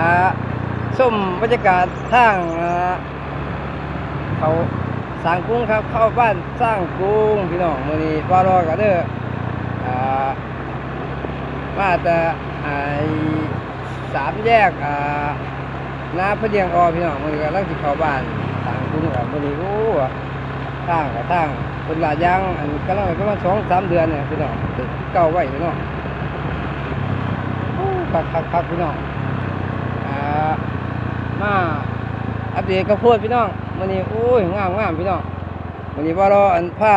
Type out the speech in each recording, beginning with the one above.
อ่าส้มบรรยากาศทางอ่าเขาสร้างกุ้งครับเข้าบ้านสร้างกุ้งพี่น้องมือนี้ว่ารอกันเด้ออ่ามาแต่ไอ้สามแยกอ่านาพระเดียงอพี่น้องมือนี้กำลังสิเข้าบ้านสร้างกุ้งครับมือนี้โอ้ทางกับทางเป็นหลายย่างอันกำลังประมาณสองสามเดือนเนี่ยพี่น้องเก่าไว้พี่น้องคักคักคักพี่น้อง มาอัปเดตกระโพดพี่น้องมื้อนี้โอ้ยงามงามพี่น้องมื้อนี้ว่ารออันผ้า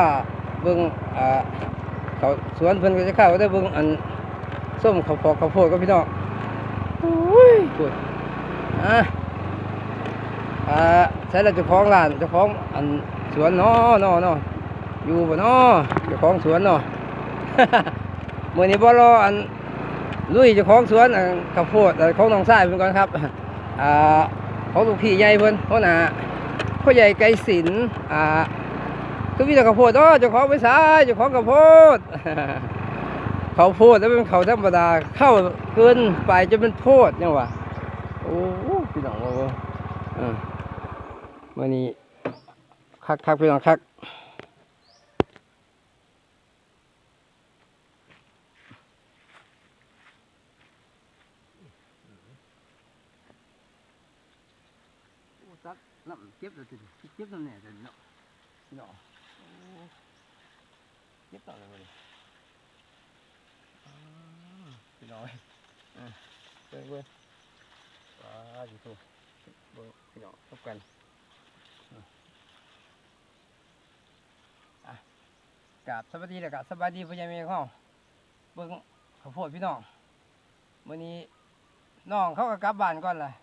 เบิ่งอ่าเขาสวนเพิ่นก็จะเข้าได้เบิ่งอันส้มเขาพดข้าวโพดก็พี่น้องโอ้ยพูดอะอ่าใช้แล้วเจ้าของร้านจ้าของอันสวนนาะเนาะเนาะอยู่บ่เนาะเจ้าของสวนนาะมื้อนี้บ่รออัน ลุยเจ้าของสวนอันข้าวโพดของน้องชายเพิ่นก่อนครับอ่าของลูกพี่ใหญ่เพิ่นเพราะน่ะพ่อใหญ่ไกรศิลอ่าคือมีแต่ข้าวโพดเนาะเจ้าของไปสายเจ้าของข้าวโพดเขาโพดแล้วเป็นเขาธรรมดาเข้าเกินไปจะเป็นโพดยังวะโอ้พี่น้องโอ้เมื้อนี้คักคักพี่น้องคัก โอ้ตักน้ำเก็บเลยทีเดียวเก็บน้ำแหน่เลยเนาะเนาะโอ้เก็บต่อเลยวันนี้อ่าพี่น้อยอะเบิ่งเบิ่งว้าดีถูกเบิ่งพี่น้องพบกันอะอะกราบสวัสดีแล้วกะสบายดีพ่อใหญ่แม่ของเราเบิ่งข้าวโพดพี่น้องมื้อนี้น้องเขาก็กลับบ้านก่อนเลย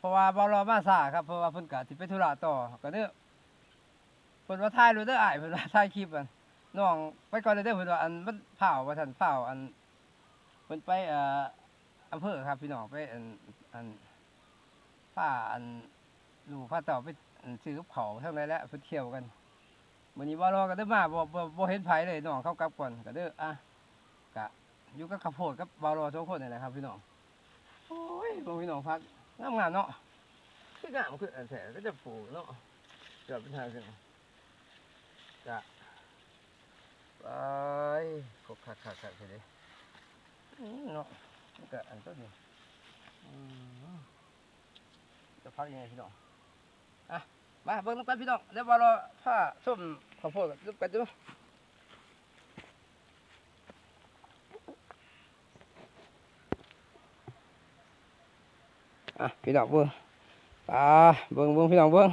เพราะว่าบอรอมาซาครับเพราะว่าเพิ่นกะสิไปธุระต่อก็เด้อเพิ่นว่าถ่ายรูปเด้ออ้ายเพิ่นว่าถ่ายคลิปอันน้องไปก่อนเลยเด้อเพิ่นว่าอันมันเผาว่าซั่นเผาอันเพิ่นไปเอ่ออำเภอครับพี่น้องไปอันอันป้าอันลูกพาเต่าไปซื้อกับเขาทั้งหลายแล้วเพิ่นเที่ยวกันมื้อนี้บ่รอก็เด้อมาบ่บ่บ่เห็นไผเลยน้องเข้ากลับก่อนก็เด้ออะกะอยู่กับข้าวโพดกับบ่รอสองคนนี่แหละครับพี่น้องโอ้ยพี่น้องพัก งามงามๆเนาะคืองามคืออันแท้ก็จะปลูกเนาะเกิดเป็นทางขึ้นจะไปขกขักขักขักเลยอืมเนาะมันก็อันต้นนี้อืมจะพักยังไงพี่น้องอะมาเบิ่งน้ำกันพี่น้องเดี๋ยวมารอผ้าส้มข้าวโพดกันดูกันดู อะพี่น้องเบิ่งตาเบิ่งเบิ่งพี่น้องเบิ่ง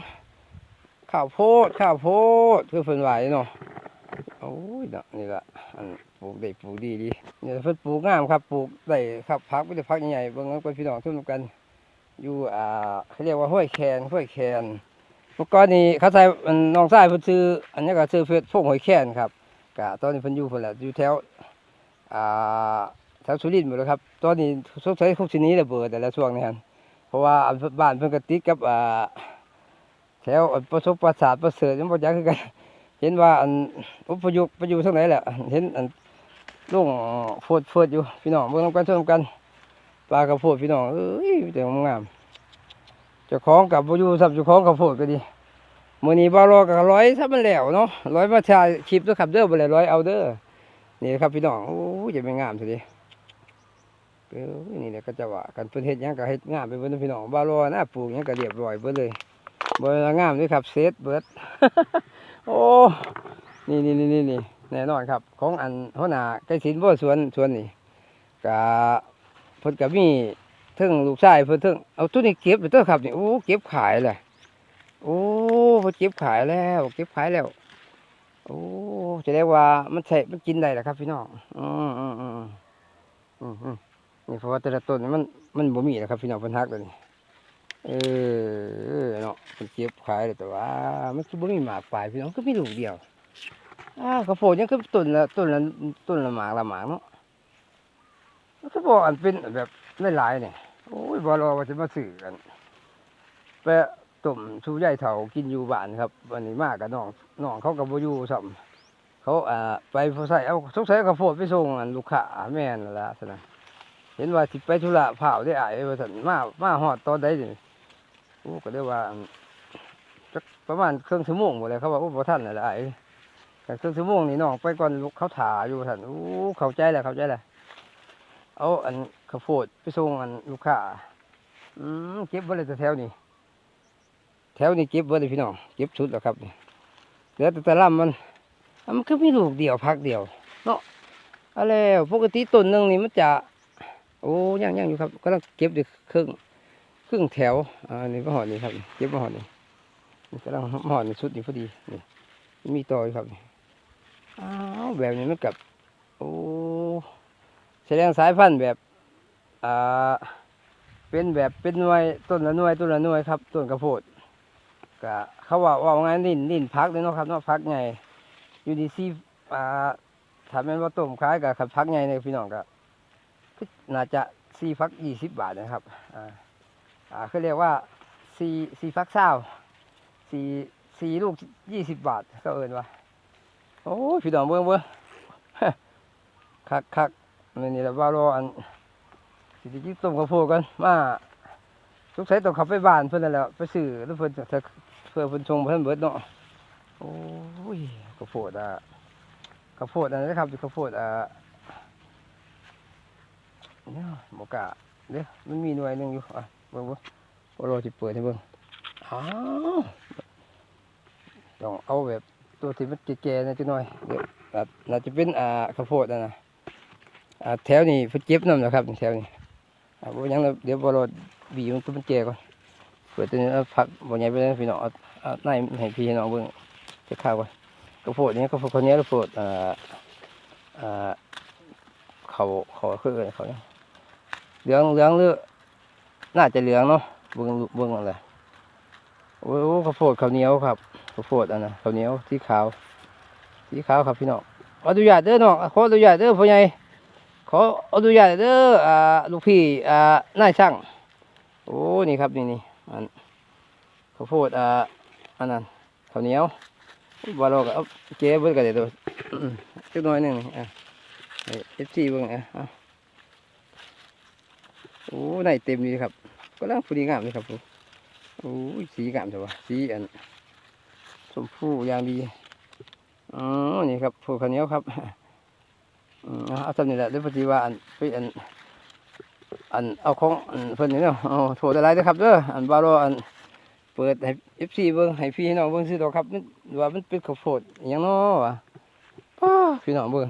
ข้าวโพดข้าวโพดคือเพิ่นไหวเนาะโอ้ยเนาะนี่ละอันปลูกได้ปลูกดีดีเนี่ยเพิ่นปลูกงามครับปลูกได้ครับพักไม่ได้พักใหญ่เบิ่งน้ำกันพี่น้องทุกกัน อยู่อ่าเขาเรียกว่าห้วยแคนห้วยแคนเมื่อก่อนนี้เขาใส่น้องชายเพิ่นซื้ออันนี้ก็ซื้อเฟซพวกห้วยแคนครับกะตอนนี้เพิ่นอยู่เพิ่นแหละอยู่แถวอ่าแถวสุรินทร์หมดแล้วครับ ตอนนี้สงสัยคงสิหนี้ระเบิดแต่ละช่วงนี้ครับ เพราะว่าอันบ้านเพิ่นก็ติดกับอ่าแถวอันประสบประสาทประเสริฐยังบ่จักคือกัน เห็นว่าอันอุปยุกไปอยู่ทางไหนแหละเห็นอันลุงโฟดเฟิดอยู่พี่น้องเบิ่งนำกันชมกันปลากระโพดพี่น้องเอ้ยแต่งามเจ้าของกับบ่อยู่สับเจ้าของกระโพดก็ดีมื้อนี้บ่รอกับร้อยถ้ามันแล้วเนาะร้อยมาถ่ายคลิปด้วยขับเด้อบ่ได้ร้อยเอาเด้อนี่ครับพี่น้องโอ้ยจะไม่งามซะดิ เอ้ยนี่แหละก็จะว่ากันเพิ่นเฮ็ดหยังก็เฮ็ดงามไปเบิดเนพี่น้องบ่รอนะปลูกหยังก็เรียบร้อยเบิดเลยบ่งามด้วยครับเสร็จเบิด โอ้นี่นี่นี่นี่แน่นอนครับ ของอันหัวหน้าไก่สินบ่สวนสวนนี่ก็เพิ่นก็มีเทึงลูกชายเพิ่นทึงเอาตัวนี้เก็บไปเด้อครับนี่โอ้เก็บขายเลยโอ้เพิ่นเก็บขายแล้วเก็บขายแล้วโอ้จะได้ว่ามันใช้มันกินได้แหละครับ พี่น้องอืมอืมอืมอืมอืม นี่เพราะว่าแต่ละต้นนี่มันมันบ่มีนะครับพี่น้องเพิ่นฮักเลยนี่เออเนาะเพิ่นเก็บขายเลยแต่ว่า มันคือบ่มีหมากปลายพี่น้องก็มีลูกเดียวอ้าวข้าวโพดยังคือต้นละต้นละต้นละหมากละหมากเนาะมันก็บอกอันเป็นแบบหลายๆเนี่ยโอ้ยบอรอว่าจะมาสื่อกันไปต้มชูใหญ่เถากินอยู่บ้านครับวันนี้มากกับน้องน้องเขากับโบอยูสัมเขาอ่าไปใส่เอาสงสัยกระโพดไปส่งลูกค้าแม่นละสนะ เห็นว่าสิไปธุระเผาได้อายว่าซั่นมามาฮอดตอนใดนี่โอ้ก็เรียกว่าประมาณเครึ่องชั่วโมงหมดเลยเขาว่าโอ้บ่ทันแล้วล่ะอ้ายแต่เครึ่องชั่วโมงนี่น้องไปก่อนลูกเขาถ่าอยู่ท่านโอ้เข้าใจแล้วเข้าใจแล้วเอาอันข้าวโพดไปส่งอันลูกค้าอืมเก็บไว้เลยแต่แถวนี้แถวนี้เก็บไว้เลยพี่น้องเก็บชุดแล้วครับนี่เหลือแต่ตะล่ำมันมันก็มีลูกเดียวพักเดียว เนาะอาแล้วปกติต้นหนึ่งนี่มันจะ อ้ยังยังอยู่ครับก็ต้องเก็บอยู่ครึ่งครึ่งแถวอ่านี่ก็หอดนี่ครับ เก็บมาหอดนี่นี่ก็ต้องมาหอดในชุดนี้พอดีนี่มีต่อยครับอ้าวแบบนี้มันกับโอ้แสดงสายพันธุ์แบบอ่าเป็นแบบเป็นหน่วยต้นละหน่วยต้นละหน่วยครับต้นกระโพดก็เขาว่าว่าไงนิ่นนิ่นพักเลยเนาะครับเนาะพักไงอยู่ดีซีอ่าถ้าแม่นว่าต้มคล้ายกับขับพักไงเนี่ยพี่น้องก็ น่าจะสี่ฟักยี่สิบบาทนะครับ อ่า อ่าเขาเรียกว่าสี่สี่ฟักเศร้าสี่สี่ลูกยี่สิบบาทก็เอินว่า โอ้ยพี่น้องเบิ้งเบิ้งคักคักนี่นี่แหละว่ารออันสิที่ต้มข้าวโพกันมาทุกสายต้องขับไปบ้านเพื่อนนั่นแหละไปซื้อแล้วเพื่อนจะเพื่อเพื่อนชงเพื่อนเบิดเนาะโอ้ยข้าวโพดอะข้าวโพดอันนี้ครับข้าวโพดอ่า เนี่ยบกล้าเดี๋ยวมันมีหน่วยหนึ่งอยู่อะเบิ่งเบิ่งบ่รอจิเปิดให้เบิ่งอ้าวต้องเอาแบบตัวที่มันแก่ๆนะจักหน่อยเดี๋ยวอะน่าจะเป็นอ่าข้าวโพดนะนะอ่าแถวนี้เพิ่เก็บน้ำนะครับแถวนี้อ่าบ่ยังแล้วเดี๋ยวบ่รอบีมันตัวมันแก่ก่อนเปิดตัวนี้ผักบ่ใหญ่ไปเลยพี่น้องเอาเอาในให้พี่หน้องเบิ่งจะข้าวก่อนข้าวโพดนี้ข้าวโพดคนนี้ข้าวโพดอ่าอ่าเขาเขาคืออะไรเขาเนี่ย เหลืองเหลืองหรือน่าจะเหลืองเนาะเบิ้องเบิ้งอะไรโอ้โหข้าวโพดข้าวเหนียวครับข้าวโพดอันนะข้าวเหนียวสีขาวสีขาวครับพี่น้องออนุญาตเด้อน้องขออนุญาตเด้อพ่อใหญ่ขออนุญาตเด้ออ่าลูกพี่อ่านายช่างโอ้นี่ครับนี่นี่อันข้าวโพดอ่าอันนั้นข้าวเหนียวบาโลก็เอาเจ๊เบิ้งกันเดี๋ยวอืมจักน่อยหนึ่งอะเอฟซีเบิ้งอะ โอ้ในเต็มเลยครับก็ล่างพอดีงามเลยครับผมโอ้ยสีงามแต่ว่าสีอันชมพูอย่างดีอ๋อนี่ครับผูกข้าวเนียครับอืมเอาทำนี่แหละด้วยปฏิวาอันไปอันอันเอาของอันเพิ่อนนี่เนาะเอาโถอะไรนะครับเด้ออันบาโรอันเปิดให้เอฟซีเบิ้งให้พี่น้องเบิ้งซื้อดอกครับมันว่ามันเป็นข้าวโพดอย่างนาะวะพี่น้องเบิ้ง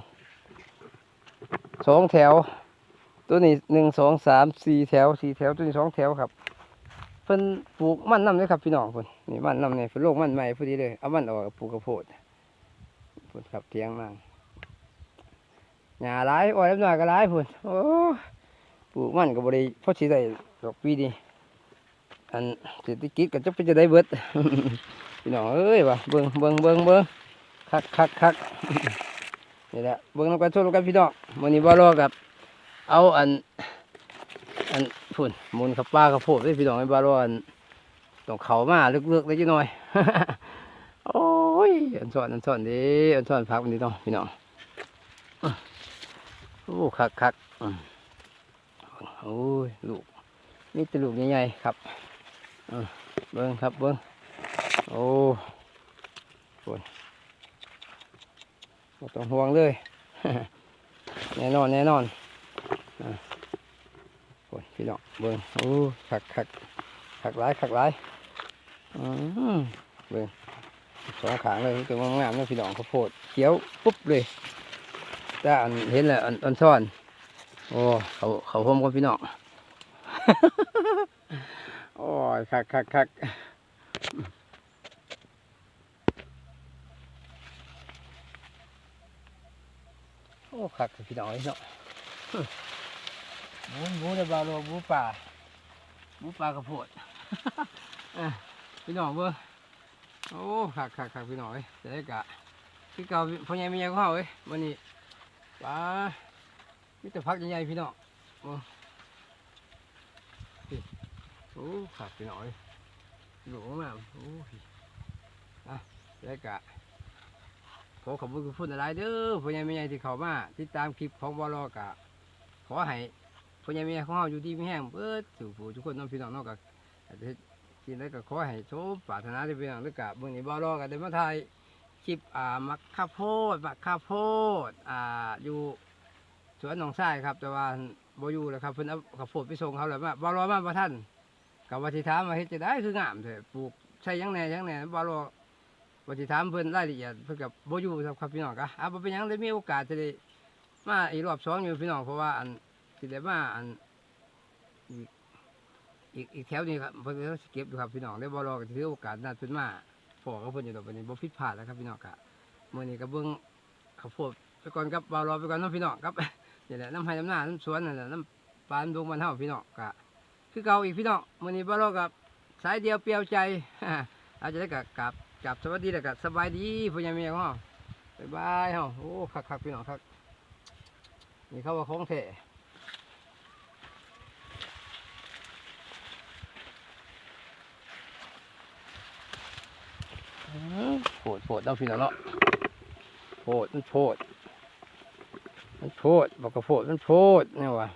สองแถว ตัวนี้หนึ่งสองสามสี่แถวสี่แถวตัวนี้สองแถวครับ เพิ่นปลูกมันนำเลยครับพี่น้องเพิ่นนี่มันนำเนี่ยเพิ่นโลกมันใหม่พอดีเลยเอามันออกปลูกกระโพดเพิ่นครับเทียงมากหญ้าหลายอ้อยน้ำหน่อยก็หลายเพิ่นโอ้ปลูกมันก็บ่ได้พอสิได้ดอกปีนี้อันเศรษฐกิจก็จะเป็นจะได้เบิดพี่น้องเอ้ยว่ะเบิ่งเบิ่งเบิ่งเบิ่งคักคักคักนี่แหละเบิ่งนำกันชมกันพี่น้องมื้อนี้บ่รอกับ เอาอัน อันพุ่นมูลขับปลาขับโพดได้พี่น้องไอ้บาลอนต้องเขามาลึกๆได้จังหน่อย โอ้ยอันสอนอันสอนดิอันสอนพักมันดีต้องพี่น้องโอ้คักคักโอ้ยลูกนี่จะลูกใหญ่ๆครับเบิ้งครับเบิ้งโอ้พุ่นต้องห่วงเลย แน่นอนแน่นอน โอ้ยพี่น้องเบิ่งโอ้คักคักคักหลายคักหลายอืมเบิ่งสองขางเลยตัวงามๆเลยพี่น้องข้าวโพดเขียวปุ๊บเลยแต่อันเห็นแหล้วอันอันซ่อน โอ้เขาเขาพมกับพี่น้องโอ้ยคักคักคักโอ้คักพี่น้องพี่น้อง หมูหมูในบาโลหมูป่าหมูป่ากระโพดพี่น้องเบิ่งโอ้ขักขักขักพี่น้องเอ้ยจะได้กะพี่เก่าพ่อใหญ่ไม่ใหญ่ของเขาเอ้ยวันนี้ปลามีแต่พักใหญ่พี่น้องโอ้โอ้ขักพี่น้องเอ้ยหลวงมากโอ้พี่อะจะได้กะขอขอบคุณพูดอะไรเด้อพ่อใหญ่ไม่ใหญ่ที่เขามาติดตามคลิปของบอลกะขอให้ พ่อใหญ่แม่ของเฮาอยู่ดีมีแห้งเบิดสู่ผู้ทุกคนน้องพี่น้องเนาะก็อาจจะกินได้ก็ขอให้โชคปรารถนาที่พี่น้องด้วยกับเมื้อนี้บ่รอกันได้มาถ่ายคลิปอ่ามักข้าวโพดมักข้าวโพดอ่าอยู่สวนหนองทรายครับ แต่ว่าบ่อยู่แล้วครับเพิ่นเอาข้าวโพดไปส่งเขาแล้วมาบ่รอมาบ่ทันก็ว่าสิถามว่าเฮ็ดจะได้คืองามแท้ปลูกใช้หยังแน่ยังแน่บ่รอว่าสิถามเพิ่นรายละเอียดเพิ่นก็บ่อยู่ครับครับพี่น้องก็อะบ่เป็นหยังได้มีโอกาสจะได้มาอีกรอบสองอยู่พี่น้องเพราะว่าอัน สิได้มาอันอีกอีกแถวนี้ครับเพิ่นก็สิเก็บอยู่ครับพี่น้องได้บ่รอก็ถือโอกาสนั้นเพิ่นมาพอกับเพิ่นอยู่ดอกบัดนี้บ่ผิดพลาดแล้วครับพี่น้องกะมื้อนี้ก็เบิ่งข้าวโพดไปก่อนครับบ่รอไปก่อนเนาะพี่น้องครับนี่แหละน้ำไห้น้ำหน้าน้ำสวนนั่นแหละน้ำปานดงบ้านเฮาพี่น้องกะคือเก่าอีกพี่น้องมื้อนี้บ่รอกับสายเดียวเปรียวใจอาจจะได้กับกับกับสวัสดีแล้วก็สบายดีพ่อใหญ่แม่ของเฮาบ๊ายบายเฮาโอ้คักๆพี่น้องคักนี่เขาว่าของแท้ โผ ดโผดเอาพี่น้องเนาะโผดมันโผดมันโผดบอกกระโผดมันโผดเนี่ยวะ